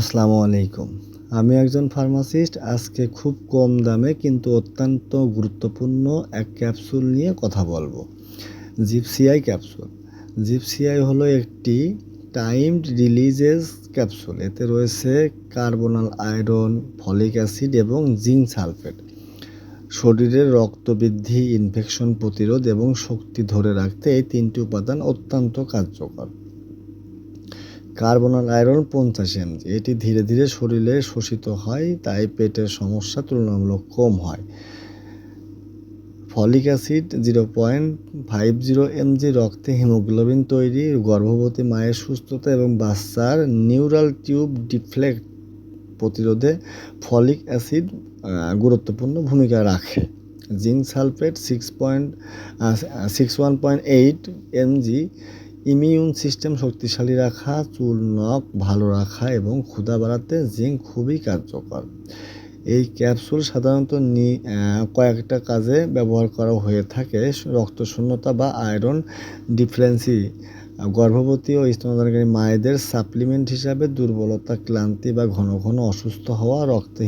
আসসালামু আলাইকুম। আমি একজন ফার্মাসিস্ট, আজকে খুব কম দামে কিন্তু অত্যন্ত গুরুত্বপূর্ণ এক ক্যাপসুল নিয়ে কথা বলব। জিপসিআই ক্যাপসুল। জিপসিআই হলো একটি টাইমড রিলিজেস ক্যাপসুল। এতে রয়েছে কার্বনাল আয়রন, ফলিক অ্যাসিড এবং জিঙ্ক সালফেট। শরীরের রক্তবৃদ্ধি ইনফেকশন প্রতিরোধ এবং শক্তি ধরে রাখতে এই তিনটি উপাদান অত্যন্ত কার্যকর। কার্বনাল আয়রন পঞ্চাশ এমজি। এটি ধীরে ধীরে শরীরে শোষিত হয়, তাই পেটের সমস্যা তুলনামূলক কম হয়। Folic acid zero point five zero mg রক্তে হিমোগ্লোবিন তৈরি, গর্ভবতী মায়ের সুস্থতা এবং বাচ্চার নিউরাল টিউব ডিফ্লেক্ট প্রতিরোধে ফলিক অ্যাসিড গুরুত্বপূর্ণ ভূমিকা রাখে। Zinc sulphate six point six one point eight MG immune system শক্তিশালী রাখা, চুল, নখ ভালো রাখা এবং ক্ষুধা বাড়াতে জিঙ্ক খুবই কার্যকর। এই ক্যাপসুল সাধারণত কয়েকটা কাজে ব্যবহার করা হয়ে থাকে। রক্তশূন্যতা বা আয়রন ডিফারেন্সি গর্ভবতী ও স্তনদানকারী মায়েদের সাপ্লিমেন্ট হিসাবে দুর্বলতা, ক্লান্তি বা ঘন ঘন অসুস্থ হওয়া রক্তে